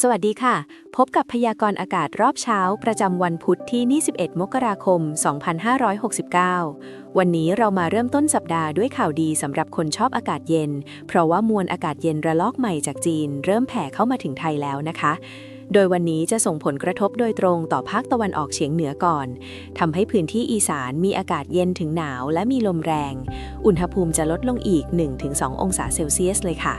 สวัสดีค่ะ พบกับพยากรณ์อากาศรอบเช้า ประจำวันพุธที่ 21 มกราคม 2569 วันนี้เรามาเริ่มต้นสัปดาห์ด้วยข่าวดีสำหรับคนชอบอากาศเย็น เพราะว่ามวลอากาศเย็นระลอกใหม่จากจีน เริ่มแผ่เข้ามาถึงไทยแล้วนะคะ โดยวันนี้จะส่งผลกระทบโดยตรงต่อภาคตะวันออกเฉียงเหนือก่อนทำให้พื้นที่อีสานมีอากาศเย็นถึงหนาวและมีลมแรง อุณหภูมิจะลดลงอีก 1-2 องศาเซลเซียสเลยค่ะ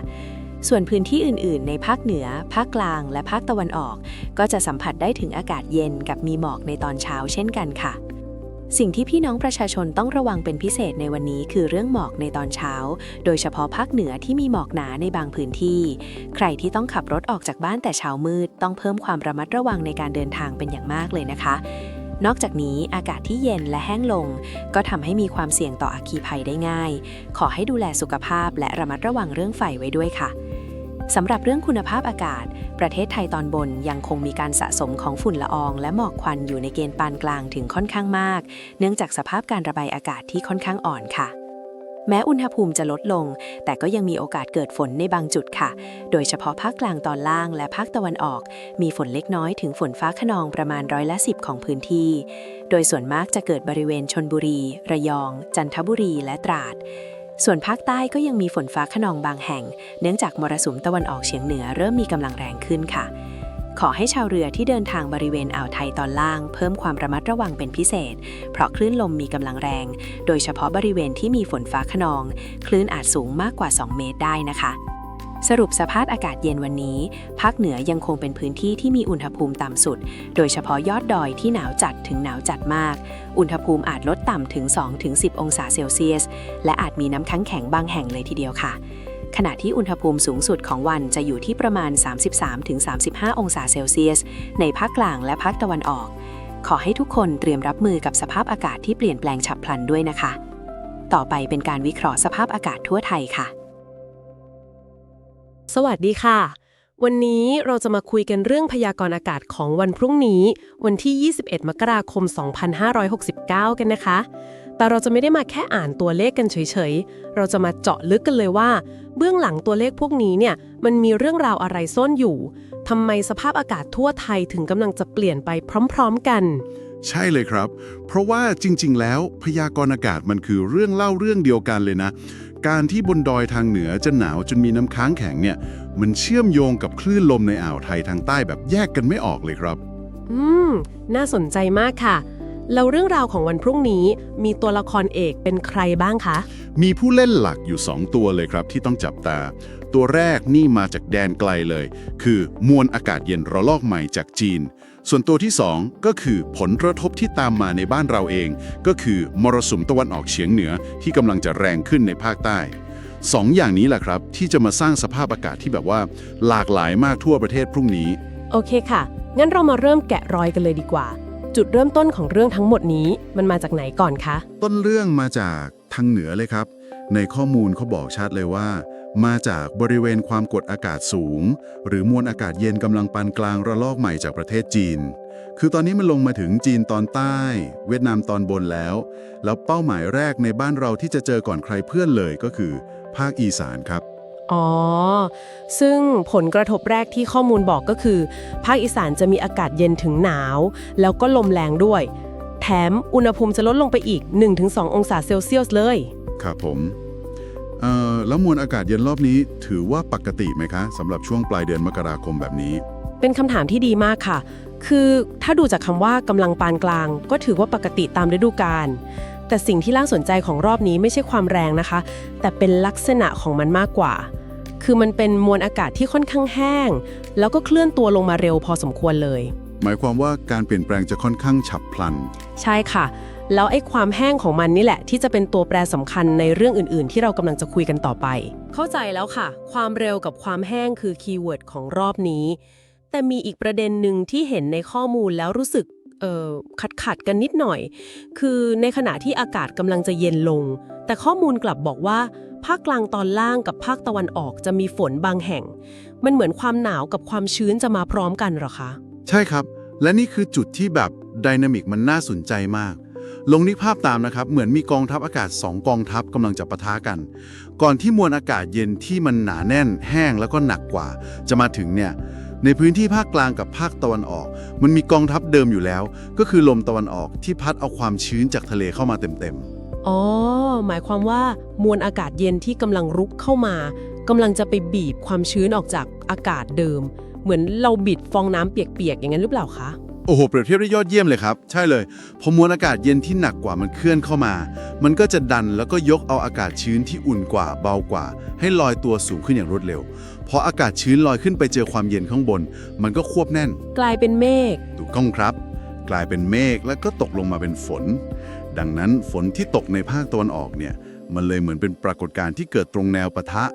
ส่วนพื้นที่อื่นๆ ในภาคเหนือ ภาคกลาง และภาคตะวันออก ก็จะสัมผัสได้ถึงอากาศเย็นกับมีหมอกในตอนเช้าเช่นกันค่ะ สิ่งที่พี่น้องประชาชนต้องระวังเป็นพิเศษในวันนี้คือเรื่องหมอกในตอนเช้า โดยเฉพาะภาคเหนือที่มีหมอกหนาในบางพื้นที่ ใครที่ต้องขับรถออกจากบ้านแต่เช้ามืด ต้องเพิ่มความระมัดระวังในการเดินทางเป็นอย่างมากเลยนะคะนอกจากนี้อากาศที่เย็นและแห้งลง ก็ทำให้มีความเสี่ยงต่ออัคคีภัยได้ง่าย ขอให้ดูแลสุขภาพและระมัดระวังเรื่องไฟไว้ด้วยค่ะ สำหรับเรื่องคุณภาพอากาศ ประเทศไทยตอนบนยังคงมีการสะสมของฝุ่นละออง และหมอกควันอยู่ในเกณฑ์ปานกลางถึงค่อนข้างมาก เนื่องจากสภาพการระบายอากาศที่ค่อนข้างอ่อนค่ะ แม้อุณหภูมิจะลดลง แต่ก็ยังมีโอกาสเกิดฝนในบางจุดค่ะ โดยเฉพาะภาคกลางตอนล่างและภาคตะวันออก มีฝนเล็กน้อยถึงฝนฟ้าขนองประมาณร้อยละสิบของพื้นที่ โดยส่วนมากจะเกิดบริเวณชนบุรี ระยอง จันทบุรีและตราด ส่วนภาคใต้ก็ยังมีฝนฟ้าขนองบางแห่ง เนื่องจากมรสุมตะวันออกเฉียงเหนือเริ่มมีกำลังแรงขึ้นค่ะ ขอให้ชาวเรือที่เดินทางบริเวณอ่าวไทยตอนล่าง เพิ่มความระมัดระวังเป็นพิเศษ เพราะคลื่นลมมีกำลังแรง โดยเฉพาะบริเวณที่มีฝนฟ้าขนอง คลื่นอาจสูงมากกว่า 2 เมตรได้นะคะ สรุปสภาพอากาศเย็นวันนี้ ภาคเหนือยังคงเป็นพื้นที่ที่มีอุณหภูมิต่ำสุด โดยเฉพาะยอดดอยที่หนาวจัดถึงหนาวจัดมาก อุณหภูมิอาจลดต่ำถึง 2-10 องศาเซลเซียส และอาจมีน้ำค้างแข็งบางแห่งเลยทีเดียวค่ะ ขณะที่อุณหภูมิสูงสุดของวันจะอยู่ที่ประมาณ 33-35 องศาเซลเซียส ในภาคกลางและภาคตะวันออก ขอให้ทุกคนเตรียมรับมือกับสภาพอากาศที่เปลี่ยนแปลงฉับพลันด้วยนะคะ ต่อไปเป็นการวิเคราะห์สภาพอากาศทั่วไทยค่ะ สวัสดีค่ะ วันนี้เราจะมาคุยกันเรื่องพยากรณ์อากาศของวันพรุ่งนี้ วันที่ 21 มกราคม 2569 กันนะคะ แต่เราจะไม่ได้มาแค่อ่านตัวเลขกันเฉยๆ เราจะมาเจาะลึกกันเลยว่า เบื้องหลังตัวเลขพวกนี้เนี่ยมันมีเรื่องราวอะไรซ่อนอยู่ทำไมสภาพอากาศทั่วไทยถึงกำลังจะเปลี่ยนไปพร้อมๆกัน ใช่เลยครับ เพราะว่าจริง ๆ แล้วพยากรณ์อากาศมันคือเรื่องเล่าเรื่องเดียวกันเลยนะ การที่บนดอยทางเหนือจะหนาวจนมีน้ำค้างแข็งเนี่ย มันเชื่อมโยงกับคลื่นลมในอ่าวไทยทางใต้แบบแยกกันไม่ออกเลยครับ อืม น่าสนใจมากค่ะ แล้วเรื่องราวของวันพรุ่งนี้มีตัวละครเอกเป็นใครบ้างคะ มีผู้เล่นหลักอยู่ 2 ตัวเลยครับที่ต้องจับตา ตัวแรกนี่มาจากแดนไกลเลย คือมวลอากาศเย็นระลอกใหม่จากจีน ส่วนตัวที่ 2 ก็คือผลกระทบที่ตามมาในบ้านเราเอง ก็คือมรสุมตะวันออกเฉียงเหนือที่กำลังจะแรงขึ้นในภาคใต้สองอย่างนี้แหละครับ ที่จะมาสร้างสภาพอากาศที่แบบว่า หลากหลายมากทั่วประเทศพรุ่งนี้ โอเคค่ะ งั้นเรามาเริ่มแกะรอยกันเลยดีกว่า จุดเริ่มต้นของเรื่องทั้งหมดนี้มันมาจากไหนก่อนคะ ต้นเรื่องมาจากทางเหนือเลยครับ ในข้อมูลเขาบอกชัดเลยว่า มาจากบริเวณความกดอากาศสูง หรือมวลอากาศเย็นกำลังปานกลางระลอกใหม่จากประเทศจีน คือตอนนี้มันลงมาถึงจีนตอนใต้ เวียดนามตอนบนแล้ว แล้วเป้าหมายแรกในบ้านเราที่จะเจอก่อนใครเพื่อนเลยก็คือ ภาคอีสานครับอ๋อ ซึ่งผลกระทบแรกที่ข้อมูลบอกก็คือ ภาคอีสานจะมีอากาศเย็นถึงหนาว แล้วก็ลมแรงด้วย แถมอุณหภูมิจะลดลงไปอีก 1-2 องศาเซลเซียสเลย ครับผมเอ่อ แล้วมวลอากาศเย็นรอบนี้ถือว่าปกติไหมคะสำหรับช่วงปลายเดือนมกราคมแบบนี้ เป็นคำถามที่ดีมากค่ะ คือถ้าดูจากคำว่ากำลังปานกลาง ก็ถือว่าปกติตามฤดูกาลแต่สิ่งที่น่าสนใจของรอบนี้ไม่ใช่ความแรงนะคะ แต่เป็นลักษณะของมันมากกว่า คือมันเป็นมวลอากาศที่ค่อนข้างแห้ง แล้วก็เคลื่อนตัวลงมาเร็วพอสมควรเลย หมายความว่าการเปลี่ยนแปลงจะค่อนข้างฉับพลัน ใช่ค่ะ แล้วไอ้ความแห้งของมันนี่แหละ ที่จะเป็นตัวแปรสำคัญในเรื่องอื่นๆ ที่เรากำลังจะคุยกันต่อไป เข้าใจแล้วค่ะ ความเร็วกับความแห้งคือคีย์เวิร์ดของรอบนี้ แต่มีอีกประเด็นหนึ่งที่เห็นในข้อมูลแล้วรู้สึกเอ่อขัดขัดๆกันนิดหน่อย คือในขณะที่อากาศกำลังจะเย็นลง แต่ข้อมูลกลับบอกว่า ภาคกลางตอนล่างกับภาคตะวันออกจะมีฝนบางแห่ง มันเหมือนความหนาวกับความชื้นจะมาพร้อมกันเหรอคะ ใช่ครับ และนี่คือจุดที่แบบไดนามิกมันน่าสนใจมาก ลงนึกภาพตามนะครับ เหมือนมีกองทัพอากาศ 2 กองทัพกำลังจะปะทะกัน ก่อนที่มวลอากาศเย็นที่มันหนาแน่น แห้งแล้วก็หนักกว่า จะมาถึงเนี่ยในพื้นที่ภาคกลางกับภาคตะวันออก มันมีกองทัพเดิมอยู่แล้ว ก็คือลมตะวันออกที่พัดเอาความชื้นจากทะเลเข้ามาเต็มอ๋อ หมายความว่ามวลอากาศเย็นที่กำลังรุกเข้ามากำลังจะไปบีบความชื้นออกจากอากาศเดิม เหมือนเราบิดฟองน้ำเปียกๆอย่างนั้นหรือเปล่าคะ โอ้โห เปรียบเทียบได้ยอดเยี่ยมเลยครับ ใช่เลยพอมวลอากาศเย็นที่หนักกว่ามันเคลื่อนเข้ามา มันก็จะดันแล้วก็ยกเอาอากาศชื้นที่อุ่นกว่าเบากว่า ให้ลอยตัวสูงขึ้นอย่างรวดเร็วพออากาศชื้นลอยขึ้นไปเจอความเย็นข้างบน มันก็ควบแน่น กลายเป็นเมฆถูกต้องครับ กลายเป็นเมฆแล้วก็ตกลงมาเป็นฝน ดังนั้นฝนที่ตกในภาคตะวันออกเนี่ยมันเลยเหมือนเป็นปรากฏการณ์ที่เกิดตรงแนวปะทะ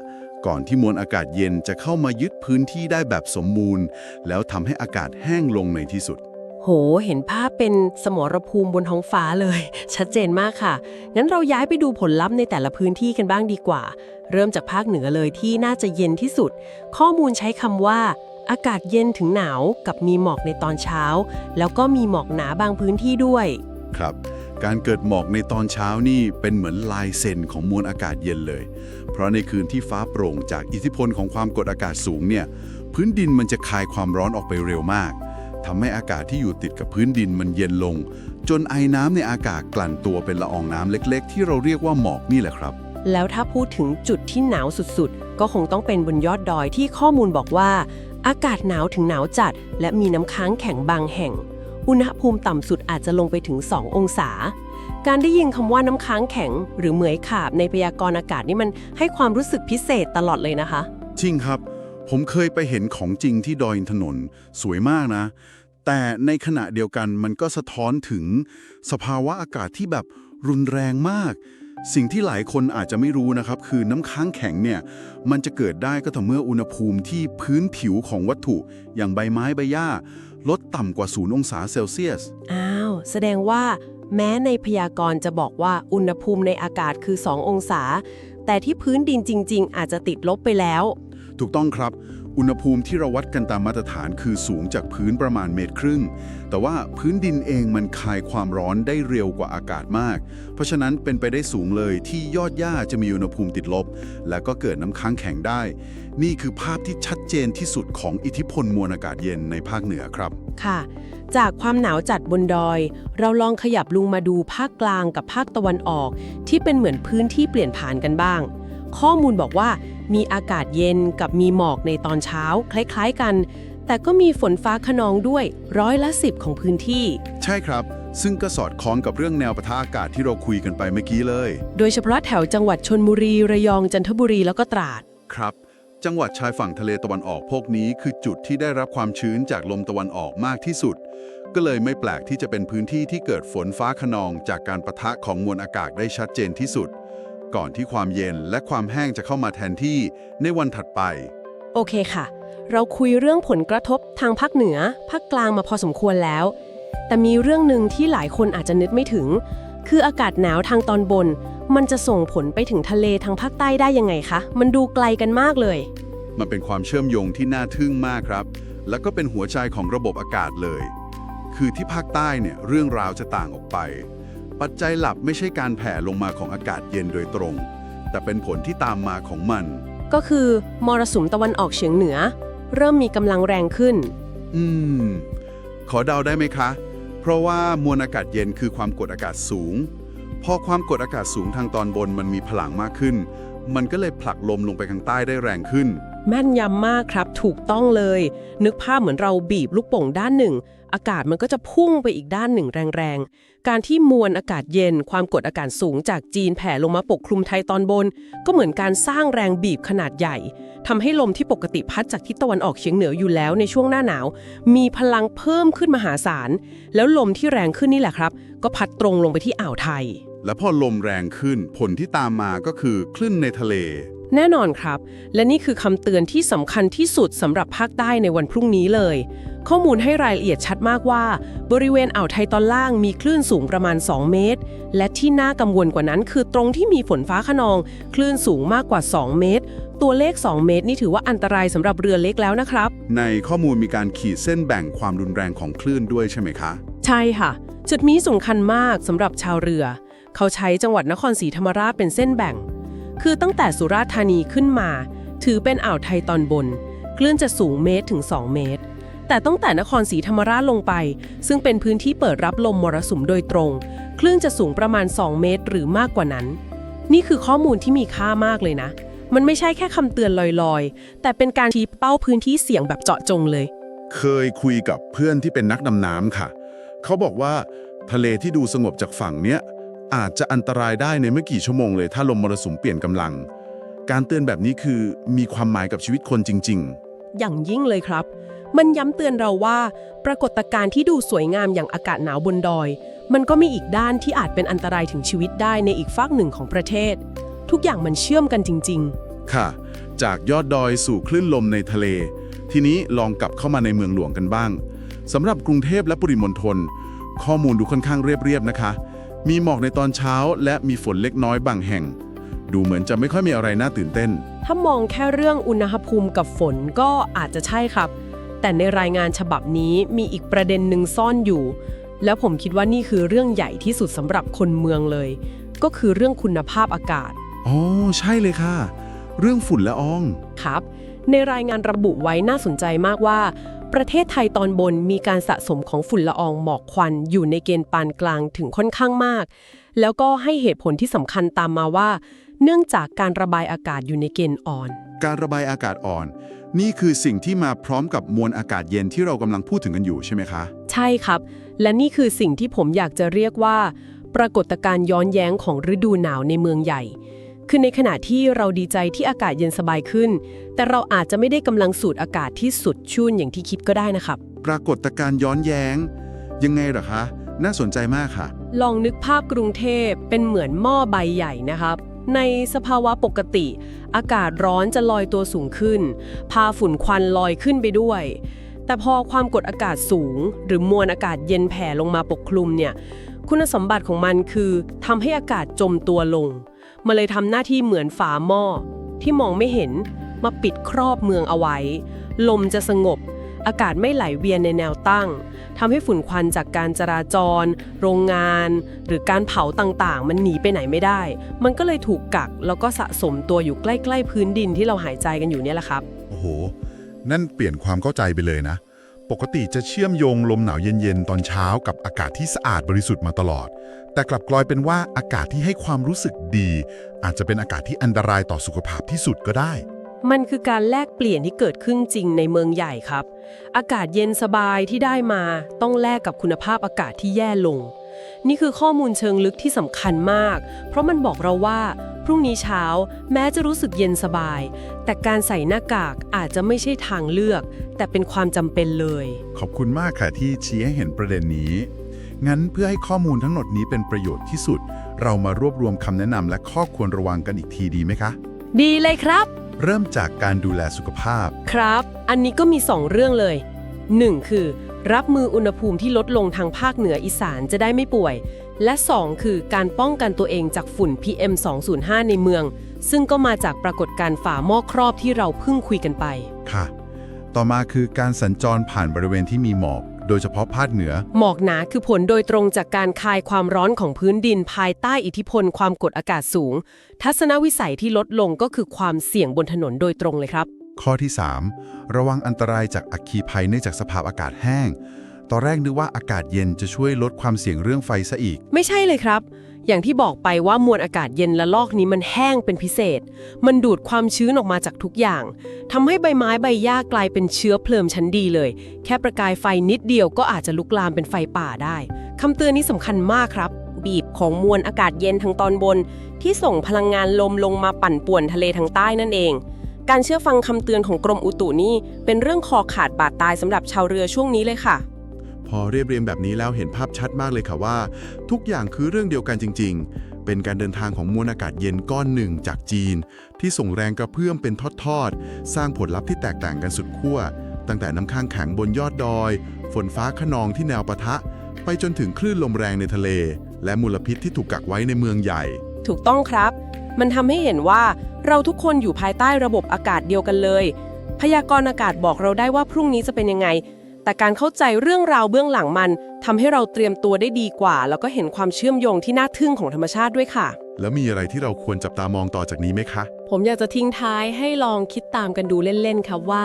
ก่อนที่มวลอากาศเย็นจะเข้ามายึดพื้นที่ได้แบบสมบูรณ์ แล้วทำให้อากาศแห้งลงในที่สุด โห เห็นภาพเป็นสมรภูมิบนท้องฟ้าเลย ชัดเจนมากค่ะ งั้นเราย้ายไปดูผลลัพธ์ในแต่ละพื้นที่กันบ้างดีกว่า เริ่มจากภาคเหนือเลยที่น่าจะเย็นที่สุด ข้อมูลใช้คำว่า อากาศเย็นถึงหนาวกับมีหมอกในตอนเช้า แล้วก็มีหมอกหนาบางพื้นที่ด้วย ครับ การเกิดหมอกในตอนเช้านี่เป็นเหมือนลายเซ็นของมวลอากาศเย็นเลย เพราะในคืนที่ฟ้าโปร่งจากอิทธิพลของความกดอากาศสูงเนี่ย พื้นดินมันจะคายความร้อนออกไปเร็วมาก ทำให้อากาศที่อยู่ติดกับพื้นดินมันเย็นลง จนไอน้ำในอากาศกลั่นตัวเป็นละอองน้ำเล็กๆ ที่เราเรียกว่าหมอกนี่แหละครับ แล้วถ้าพูดถึงจุดที่หนาวสุดๆ ก็คงต้องเป็นบนยอดดอยที่ข้อมูลบอกว่า อากาศหนาวถึงหนาวจัด และมีน้ำค้างแข็งบางแห่ง อุณหภูมิต่ำสุดอาจจะลงไปถึง 2 องศา การได้ยินคำว่าน้ำค้างแข็ง หรือเหมยขาบในพยากรณ์อากาศนี่มันให้ความรู้สึกพิเศษตลอดเลยนะคะ จริงครับ ผมเคยไปเห็นของจริงที่ดอยอินทนนท์สวยมากนะ แต่ในขณะเดียวกันมันก็สะท้อนถึงสภาวะอากาศที่แบบรุนแรงมาก สิ่งที่หลายคนอาจจะไม่รู้นะครับ คือน้ำค้างแข็งเนี่ย มันจะเกิดได้ก็ต่อเมื่ออุณหภูมิที่พื้นผิวของวัตถุ อย่างใบไม้ใบหญ้า ลดต่ำกว่า0องศาเซลเซียส อ้าว แสดงว่าแม้ในพยากรณ์จะบอกว่าอุณหภูมิในอากาศคือ 2 องศา แต่ที่พื้นดินจริง ๆ อาจจะติดลบไปแล้ว ถูกต้องครับ อุณหภูมิที่เราวัดกันตามมาตรฐานคือสูงจากพื้นประมาณเมตรครึ่ง แต่ว่าพื้นดินเองมันคายความร้อนได้เร็วกว่าอากาศมาก เพราะฉะนั้นเป็นไปได้สูงเลยที่ยอดหญ้าจะมีอุณหภูมิติดลบ แล้วก็เกิดน้ำค้างแข็งได้ นี่คือภาพที่ชัดเจนที่สุดของอิทธิพลมวลอากาศเย็นในภาคเหนือครับ ค่ะ จากความหนาวจัดบนดอย เราลองขยับลุงมาดูภาคกลางกับภาคตะวันออก ที่เป็นเหมือนพื้นที่เปลี่ยนผ่านกันบ้าง ข้อมูลบอกว่ามีอากาศเย็นกับมีหมอกในตอนเช้า คล้ายๆกัน แต่ก็มีฝนฟ้าขนองด้วยร้อยละสิบของพื้นที่ ใช่ครับ ซึ่งก็สอดคล้องกับเรื่องแนวปะทะอากาศที่เราคุยกันไปเมื่อกี้เลย โดยเฉพาะแถวจังหวัดชนบุรี ระยองจันทบุรีแล้วก็ตราด ครับ จังหวัดชายฝั่งทะเลตะวันออกพวกนี้ คือจุดที่ได้รับความชื้นจากลมตะวันออกมากที่สุด ก็เลยไม่แปลกที่จะเป็นพื้นที่ที่เกิดฝนฟ้าขนองจากการปะทะของมวลอากาศได้ชัดเจนที่สุด ก่อนที่ความเย็นและความแห้งจะเข้ามาแทนที่ในวันถัดไป โอเคค่ะ เราคุยเรื่องผลกระทบทางภาคเหนือ ภาคกลางมาพอสมควรแล้ว แต่มีเรื่องหนึ่งที่หลายคนอาจจะนึกไม่ถึง คืออากาศหนาวทางตอนบน มันจะส่งผลไปถึงทะเลทางภาคใต้ได้ยังไงคะ มันดูไกลกันมากเลย มันเป็นความเชื่อมโยงที่น่าทึ่งมากครับ แล้วก็เป็นหัวใจของระบบอากาศเลย คือที่ภาคใต้เนี่ยเรื่องราวจะต่างออกไป ปัจจัยหลักไม่ใช่การแผ่ลงมาของอากาศเย็นโดยตรง แต่เป็นผลที่ตามมาของมัน ก็คือมรสุมตะวันออกเฉียงเหนือ เริ่มมีกำลังแรงขึ้น อืม ขอเดาได้ไหมคะ เพราะว่ามวลอากาศเย็นคือความกดอากาศสูง พอความกดอากาศสูงทางตอนบนมันมีพลังมากขึ้น มันก็เลยผลักลมลงไปข้างใต้ได้แรงขึ้น แม่นยำมากครับ ถูกต้องเลย นึกภาพเหมือนเราบีบลูกโป่งด้านหนึ่ง อากาศมันก็จะพุ่งไปอีกด้านหนึ่งแรงๆ การที่มวลอากาศเย็น ความกดอากาศสูงจากจีนแผ่ลงมาปกคลุมไทยตอนบน ก็เหมือนการสร้างแรงบีบขนาดใหญ่ทำให้ลมที่ปกติพัดจากทิศตะวันออกเฉียงเหนืออยู่แล้วในช่วงหน้าหนาว มีพลังเพิ่มขึ้นมหาศาล แล้วลมที่แรงขึ้นนี่แหละครับ ก็พัดตรงลงไปที่อ่าวไทย และพอลมแรงขึ้นผลที่ตามมาก็คือคลื่นในทะเล แน่นอนครับ และนี่คือคำเตือนที่สำคัญที่สุดสำหรับภาคใต้ในวันพรุ่งนี้เลย ข้อมูลให้รายละเอียดชัดมากว่า บริเวณอ่าวไทยตอนล่างมีคลื่นสูงประมาณ 2 เมตร และที่น่ากังวลกว่านั้น คือตรงที่มีฝนฟ้าขนอง คลื่นสูงมากกว่า 2 เมตร ตัวเลข 2 เมตร นี่ถือว่าอันตรายสำหรับเรือเล็กแล้วนะครับ ในข้อมูลมีการขีดเส้นแบ่งความรุนแรงของคลื่นด้วยใช่ไหมคะ ใช่ค่ะ จุดนี้สำคัญมากสำหรับชาวเรือ เขาใช้จังหวัดนครศรีธรรมราชเป็นเส้นแบ่ง คือตั้งแต่สุราษฎร์ธานีขึ้นมา ถือเป็นอ่าวไทยตอนบนคลื่อนจะสูงเมตรถึง 2 เมตร แต่ตั้งแต่นครศรีธรรมราชลงไป ซึ่งเป็นพื้นที่เปิดรับลมมรสุมโดยตรง คลื่นจะสูงประมาณ 2 เมตรหรือมากกว่านั้น นี่คือข้อมูลที่มีค่ามากเลยนะ มันไม่ใช่แค่คำเตือนลอยๆ แต่เป็นการชี้เป้าพื้นที่เสี่ยงแบบเจาะจงเลย เคยคุยกับเพื่อนที่เป็นนักดำน้ำค่ะ เขาบอกว่าทะเลที่ดูสงบจากฝั่งเนี้ย อาจจะอันตรายได้ในไม่กี่ชั่วโมงเลย ถ้าลมมรสุมเปลี่ยนกำลัง การเตือนแบบนี้คือมีความหมายกับชีวิตคนจริงอย่างยิ่งเลยครับ มันย้ำเตือนเราว่า ปรากฏการณ์ที่ดูสวยงามอย่างอากาศหนาวบนดอย มันก็มีอีกด้านที่อาจเป็นอันตรายถึงชีวิตได้ในอีกฝากหนึ่งของประเทศ ทุกอย่างมันเชื่อมกันจริง ๆ ค่ะ จากยอดดอยสู่คลื่นลมในทะเล ทีนี้ลองกลับเข้ามาในเมืองหลวงกันบ้างสำหรับกรุงเทพและปริมณฑลข้อมูลดูค่อนข้างเรียบๆนะคะ มีหมอกในตอนเช้าและมีฝนเล็กน้อยบางแห่ง ดูเหมือนจะไม่ค่อยมีอะไรน่าตื่นเต้นๆถ้ามองแค่เรื่องอุณหภูมิกับฝนก็อาจจะใช่ครับ แต่ในรายงานฉบับนี้มีอีกประเด็นหนึ่งซ่อนอยู่ แล้วผมคิดว่านี่คือเรื่องใหญ่ที่สุดสำหรับคนเมืองเลย ก็คือเรื่องคุณภาพอากาศ อ๋อ ใช่เลยค่ะ เรื่องฝุ่นละออง ครับ ในรายงานระบุไว้น่าสนใจมากว่า ประเทศไทยตอนบนมีการสะสมของฝุ่นละอองหมอกควันอยู่ในเกณฑ์ปานกลางถึงค่อนข้างมาก แล้วก็ให้เหตุผลที่สำคัญตามมาว่า เนื่องจากการระบายอากาศอยู่ในเกณฑ์อ่อน การระบายอากาศอ่อน นี่คือสิ่งที่มาพร้อมกับมวลอากาศเย็นที่เรากำลังพูดถึงกันอยู่ใช่ไหมคะ ใช่ครับ และนี่คือสิ่งที่ผมอยากจะเรียกว่า ปรากฏการณ์ย้อนแย้งของฤดูหนาวในเมืองใหญ่ คือในขณะที่เราดีใจที่อากาศเย็นสบายขึ้น แต่เราอาจจะไม่ได้กำลังสูดอากาศที่สุดชุ่นอย่างที่คิดก็ได้นะครับ ปรากฏการณ์ย้อนแย้ง ยังไงเหรอคะ น่าสนใจมากค่ะ ลองนึกภาพกรุงเทพเป็นเหมือนหม้อใบใหญ่นะครับ ในสภาวะปกติ อากาศร้อนจะลอยตัวสูงขึ้น พาฝุ่นควันลอยขึ้นไปด้วย แต่พอความกดอากาศสูง หรือมวลอากาศเย็นแผ่ลงมาปกคลุมเนี่ยคุณสมบัติของมันคือทำให้อากาศจมตัวลง มันเลยทำหน้าที่เหมือนฝาหม้อที่มองไม่เห็นมาปิดครอบเมืองเอาไว้ ลมจะสงบ อากาศไม่ไหลเวียนในแนวตั้งทำให้ฝุ่นควันจากการจราจร โรงงาน หรือการเผาต่างๆ มันหนีไปไหนไม่ได้ มันก็เลยถูกกักแล้วก็สะสมตัวอยู่ใกล้ ๆ พื้นดินที่เราหายใจกันอยู่เนี่ยแหละครับโอ้โห นั่นเปลี่ยนความเข้าใจไปเลยนะ ปกติจะเชื่อมโยงลมหนาวเย็นๆ ตอนเช้ากับอากาศที่สะอาดบริสุทธิ์มาตลอด แต่กลับกลายเป็นว่าอากาศที่ให้ความรู้สึกดี อาจจะเป็นอากาศที่อันตรายต่อสุขภาพที่สุดก็ได้ มันคือการแลกเปลี่ยนที่เกิดขึ้นจริงในเมืองใหญ่ครับ อากาศเย็นสบายที่ได้มาต้องแลกกับคุณภาพอากาศที่แย่ลง นี่คือข้อมูลเชิงลึกที่สำคัญมาก เพราะมันบอกเราว่า พรุ่งนี้เช้า แม้จะรู้สึกเย็นสบาย แต่การใส่หน้ากากอาจจะไม่ใช่ทางเลือก แต่เป็นความจำเป็นเลย ขอบคุณมากค่ะที่ชี้ให้เห็นประเด็นนี้ งั้นเพื่อให้ข้อมูลทั้งหมดนี้เป็นประโยชน์ที่สุด เรามารวบรวมคำแนะนำและข้อควรระวังกันอีกทีดีไหมคะ ดีเลยครับ เริ่มจากการดูแลสุขภาพ ครับ อันนี้ก็มี 2 เรื่องเลย 1. คือ รับมืออุณหภูมิที่ลดลงทางภาคเหนืออีสานจะได้ไม่ป่วย และ 2 คือการป้องกันตัวเองจากฝุ่น PM 205 ในเมือง ซึ่งก็มาจากปรากฏการณ์ฝาหม้อครอบที่เราเพิ่งคุยกันไป ค่ะ ต่อมาคือการสัญจรผ่านบริเวณที่มีหมอก โดยเฉพาะภาคเหนือ หมอกหนาคือผลโดยตรงจากการคายความร้อนของพื้นดินภายใต้อิทธิพลความกดอากาศสูง ทัศนวิสัยที่ลดลงก็คือความเสี่ยงบนถนนโดยตรงเลยครับ ข้อที่ 3 ระวังอันตรายจากอัคคีภัยเนื่องจากสภาพอากาศแห้ง ตอนแรกนึกว่าอากาศเย็นจะช่วยลดความเสี่ยงเรื่องไฟซะอีก ไม่ใช่เลยครับ อย่างที่บอกไปว่ามวลอากาศเย็นละลอกนี้มันแห้งเป็นพิเศษ มันดูดความชื้นออกมาจากทุกอย่างทำให้ใบไม้ใบหญ้ากลายเป็นเชื้อเพลิงชั้นดีเลย แค่ประกายไฟนิดเดียวก็อาจจะลุกลามเป็นไฟป่าได้คำเตือนนี้สำคัญมากครับ บีบของมวลอากาศเย็นทางตอนบน ที่ส่งพลังงานลมลงมาปั่นป่วนทะเลทางใต้นั่นเองการเชื่อฟังคำเตือนของกรมอุตุนี่เป็นเรื่องคอขาดบาดตายสำหรับชาวเรือช่วงนี้เลยค่ะ พอเรียบเรียงแบบนี้แล้วเห็นภาพชัดมากเลยค่ะว่า ทุกอย่างคือเรื่องเดียวกันจริง ๆ เป็นการเดินทางของมวลอากาศเย็นก้อนหนึ่งจากจีน ที่ส่งแรงกระเพื่อมเป็นทอดๆ สร้างผลลัพธ์ที่แตกต่างกันสุดขั้ว ตั้งแต่น้ำค้างแข็งบนยอดดอย ฝนฟ้าขนองที่แนวปะทะ ไปจนถึงคลื่นลมแรงในทะเล และมลพิษที่ถูกกักไว้ในเมืองใหญ่ ถูกต้องครับ มันทำให้เห็นว่าเราทุกคนอยู่ภายใต้ระบบอากาศเดียวกันเลย พยากรณ์อากาศบอกเราได้ว่าพรุ่งนี้จะเป็นยังไง แต่การเข้าใจเรื่องราวเบื้องหลังมันทำให้เราเตรียมตัวได้ดีกว่า แล้วก็เห็นความเชื่อมโยงที่น่าทึ่งของธรรมชาติด้วยค่ะ แล้วมีอะไรที่เราควรจับตามองต่อจากนี้ไหมคะ ผมอยากจะทิ้งท้ายให้ลองคิดตามกันดูเล่นๆครับว่า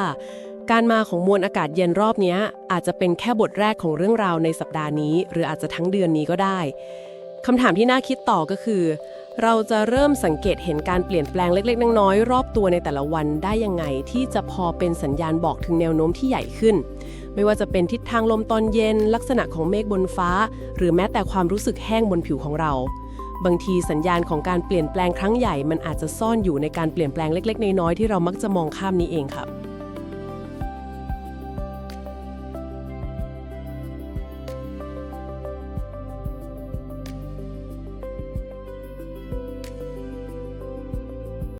การมาของมวลอากาศเย็นรอบเนี้ยอาจจะเป็นแค่บทแรกของเรื่องราวในสัปดาห์นี้ หรืออาจจะทั้งเดือนนี้ก็ได้คำถามที่น่าคิดต่อก็คือ เราจะเริ่มสังเกตเห็นการเปลี่ยนแปลงเล็กๆน้อยๆรอบตัวในแต่ละวันได้ยังไงที่จะพอเป็นสัญญาณบอกถึงแนวโน้มที่ใหญ่ขึ้น ไม่ว่าจะเป็นทิศทางลมตอนเย็น ลักษณะของเมฆบนฟ้า หรือแม้แต่ความรู้สึกแห้งบนผิวของเรา บางทีสัญญาณของการเปลี่ยนแปลงครั้งใหญ่ มันอาจจะซ่อนอยู่ในการเปลี่ยนแปลงเล็ก ๆ น้อยๆที่เรามักจะมองข้ามนี้เองครับ